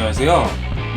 안녕하세요.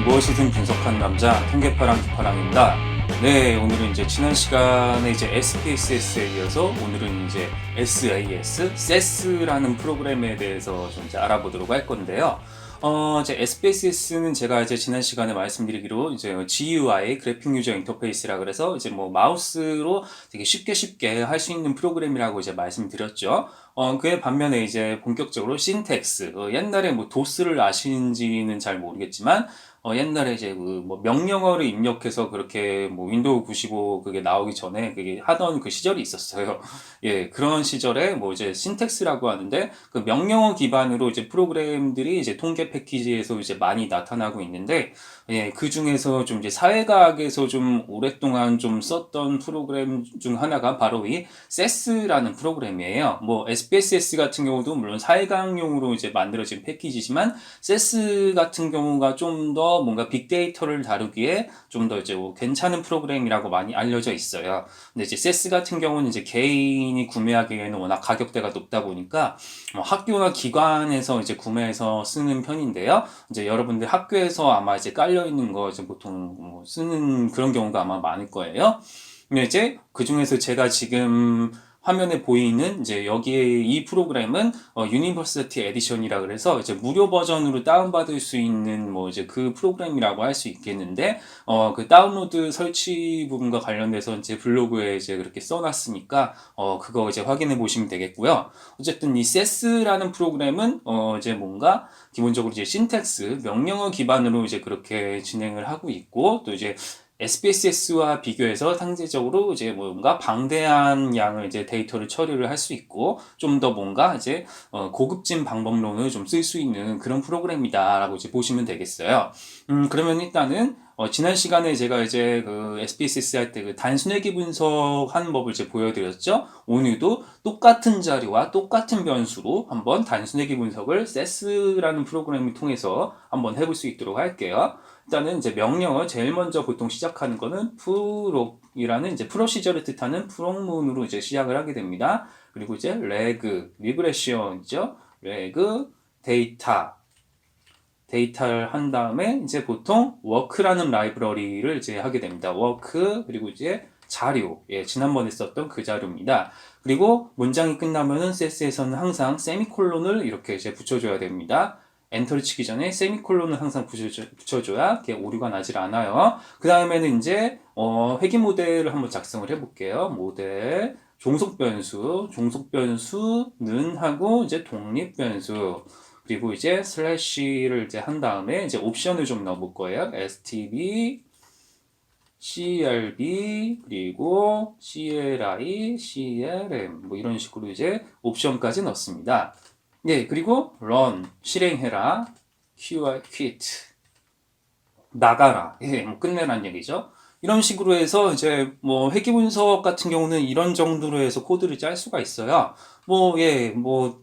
무엇이든 분석한 남자 통계파랑 기파랑입니다. 네, 오늘은 이제 지난 시간에 이제 SPSS에 이어서 오늘은 이제 SAS, SES라는 프로그램에 대해서 좀 이제 알아보도록 할 건데요. 어, 이제 SPSS는 제가 이제 지난 시간에 말씀드리기로 이제 GUI, 그래픽 유저 인터페이스라 그래서 이제 뭐 마우스로 되게 쉽게 쉽게 할 수 있는 프로그램이라고 이제 말씀드렸죠. 어, 그에 반면에 이제 본격적으로 신텍스, 어, 옛날에 뭐 도스를 아시는지는 잘 모르겠지만, 어, 옛날에 이제 그 뭐 명령어를 입력해서 그렇게 뭐 윈도우 95 그게 나오기 전에 그게 하던 그 시절이 있었어요. 예, 그런 시절에 뭐 이제 신텍스라고 하는데 그 명령어 기반으로 이제 프로그램들이 이제 통계 패키지에서 이제 많이 나타나고 있는데 예, 그 중에서 좀 이제 사회과학에서 좀 오랫동안 좀 썼던 프로그램 중 하나가 바로 이 세스라는 프로그램이에요. 뭐 SPSS 같은 경우도 물론 사회과학용으로 이제 만들어진 패키지지만 세스 같은 경우가 좀 더 뭔가 빅데이터를 다루기에 좀 더 이제 뭐 괜찮은 프로그램이라고 많이 알려져 있어요. 근데 이제 세스 같은 경우는 이제 개인이 구매하기에는 워낙 가격대가 높다 보니까 뭐 학교나 기관에서 이제 구매해서 쓰는 편인데요. 이제 여러분들 학교에서 아마 이제 깔려 있는 거 이제 보통 뭐 쓰는 그런 경우가 아마 많을 거예요. 근데 이제 그 중에서 제가 지금 화면에 보이는 이제 여기에 이 프로그램은 어, 유니버시티 에디션이라 그래서 이제 무료 버전으로 다운받을 수 있는 뭐 이제 그 프로그램이라고 할 수 있겠는데 어, 그 다운로드 설치 부분과 관련돼서 이제 블로그에 이제 그렇게 써놨으니까 어, 그거 이제 확인해 보시면 되겠고요. 어쨌든 이 세스라는 프로그램은 어, 이제 뭔가 기본적으로 이제 신텍스 명령어 기반으로 이제 그렇게 진행을 하고 있고 또 이제 SPSS와 비교해서 상대적으로 이제 뭔가 방대한 양의 이제 데이터를 처리를 할 수 있고 좀 더 뭔가 이제 어 고급진 방법론을 좀 쓸 수 있는 그런 프로그램이다라고 이제 보시면 되겠어요. 음 그러면 일단은 어 지난 시간에 제가 이제 그 SPSS 할 때 그 단순회기 분석하는 법을 이제 보여드렸죠. 오늘도 똑같은 자료와 똑같은 변수로 한번 단순회기 분석을 SES라는 프로그램을 통해서 한번 해볼 수 있도록 할게요. 일단은 이제 명령을 제일 먼저 보통 시작하는 거는 프록이라는 이제 프로시저를 뜻하는 프록문으로 이제 시작을 하게 됩니다. 그리고 이제 레그, 리그레션이죠. 레그, 데이터, 데이터를 한 다음에 이제 보통 워크라는 라이브러리를 이제 하게 됩니다. 워크 그리고 이제 자료, 예, 지난번에 썼던 그 자료입니다. 그리고 문장이 끝나면은 CS에서는 항상 세미콜론을 이렇게 이제 붙여줘야 됩니다. 엔터를 치기 전에 세미콜론을 항상 붙여줘, 야 오류가 나질 않아요. 그 다음에는 이제 어, 회기 모델을 한번 작성을 해볼게요. 모델 종속 변수, 종속 변수는 하고 이제 독립 변수 그리고 이제 슬래시를 이제 한 다음에 이제 옵션을 좀 넣어볼 거예요. stb CRB 그리고 CLI, CLM 뭐 이런 식으로 이제 옵션까지 넣습니다. 예, 그리고 run 실행해라, QI quit 나가라, 예, 뭐 끝내란 얘기죠. 이런 식으로 해서 이제 뭐 회귀 분석 같은 경우는 이런 정도로 해서 코드를 짤 수가 있어요. 뭐 예, 뭐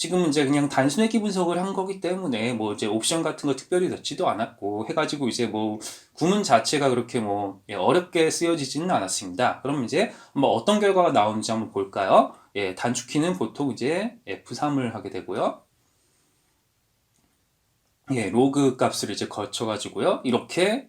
지금 이제 그냥 단순 회귀 분석을 한 거기 때문에 뭐 이제 옵션 같은 거 특별히 넣지도 않았고 해가지고 이제 뭐 구문 자체가 그렇게 뭐 예, 어렵게 쓰여지지는 않았습니다. 그럼 이제 뭐 어떤 결과가 나오는지 한번 볼까요? 예, 단축키는 보통 이제 F3을 하게 되고요. 예, 로그 값을 이제 거쳐가지고요. 이렇게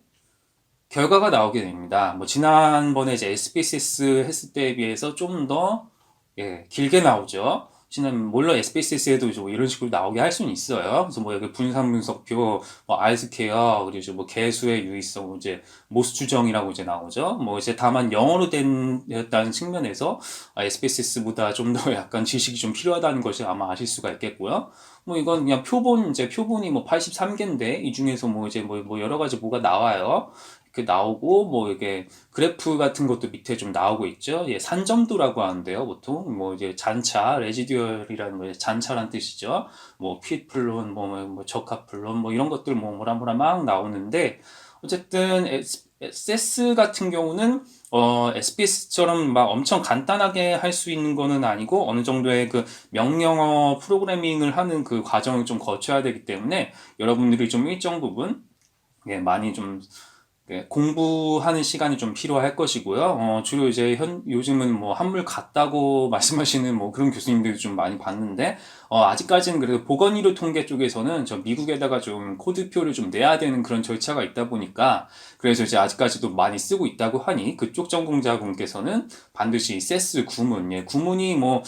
결과가 나오게 됩니다. 뭐 지난번에 이제 SPSS 했을 때에 비해서 좀 더 예, 길게 나오죠. 지난 물론 SPSS에도 이제 뭐 이런 식으로 나오게 할 수는 있어요. 그래서 뭐 여기 분산 분석표, 뭐 알스케어, 그리고 뭐 개수의 유의성, 뭐 이제 모스 추정이라고 이제 나오죠. 뭐 이제 다만 영어로 된 다는 측면에서 SPSS보다 좀 더 약간 지식이 좀 필요하다는 것이 아마 아실 수가 있겠고요. 뭐 이건 그냥 표본 이제 표본이 뭐 83개인데 이 중에서 뭐 이제 뭐, 뭐 여러 가지 뭐가 나와요. 그 나오고 뭐 이게 그래프 같은 것도 밑에 좀 나오고 있죠. 예, 산점도라고 하는데요. 보통 뭐 이제 잔차, 레지듀얼이라는 거 잔차란 뜻이죠. 뭐 핏플론, 뭐, 뭐, 뭐 적합플론, 뭐 이런 것들 뭐 뭐라 뭐라 막 나오는데 어쨌든 SS 같은 경우는 어, SPS처럼 막 엄청 간단하게 할 수 있는 거는 아니고 어느 정도의 그 명령어 프로그래밍을 하는 그 과정을 좀 거쳐야 되기 때문에 여러분들이 좀 일정 부분 예, 많이 좀 예, 공부하는 시간이 좀 필요할 것이고요. 어, 주로 이제 현, 요즘은 뭐 한물 같다고 말씀하시는 뭐 그런 교수님들도 좀 많이 봤는데, 어, 아직까지는 그래도 보건의료 통계 쪽에서는 저 미국에다가 좀 코드표를 좀 내야 되는 그런 절차가 있다 보니까, 그래서 이제 아직까지도 많이 쓰고 있다고 하니, 그쪽 전공자분께서는 반드시 세스 구문, 예, 구문이 뭐,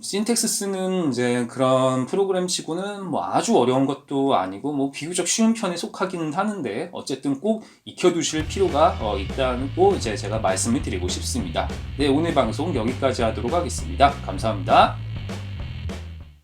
신텍스 쓰는 이제 그런 프로그램 치고는 뭐 아주 어려운 것도 아니고 뭐 비교적 쉬운 편에 속하기는 하는데 어쨌든 꼭 익혀두실 필요가 어, 있다고 이제 제가 말씀을 드리고 싶습니다. 네, 오늘 방송 여기까지 하도록 하겠습니다. 감사합니다.